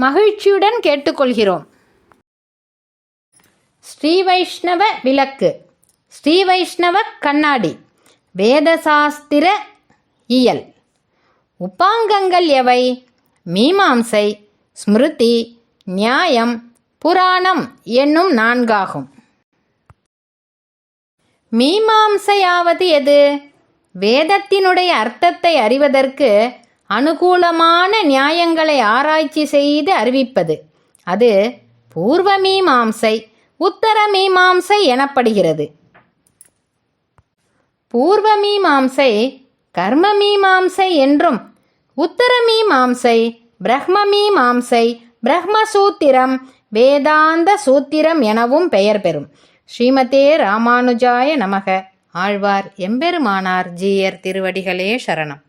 மகிழ்ச்சியுடன் கேட்டுக்கொள்கிறோம். ஸ்ரீ வைஷ்ணவ விளக்கு. ஸ்ரீ வைஷ்ணவ கண்ணாடி. வேதசாஸ்திர இயல். உபாங்கங்கள் எவை? மீமாம்சை ஸ்மிருதி நியாயம் புராணம் என்னும் நான்காகும். மீமாம்சையாவது எது? வேதத்தினுடைய அர்த்தத்தை அறிவதற்கு அனுகூலமான நியாயங்களை ஆராய்ச்சி செய்து அறிவிப்பது. அது பூர்வ மீமாம்சை உத்தர மீமாம்சை எனப்படுகிறது. பூர்வ மீமாம்சை கர்ம மீமாம்சை என்றும் உத்தர மீமாம்சை பிரம்ம மீமாம்சை பிரம்மசூத்திரம் வேதாந்த சூத்திரம் எனவும் பெயர் பெறும். ஸ்ரீமதே ராமானுஜாய நமக. ஆழ்வார் எம்பெருமானார் ஜீயர் திருவடிகளே சரணம்.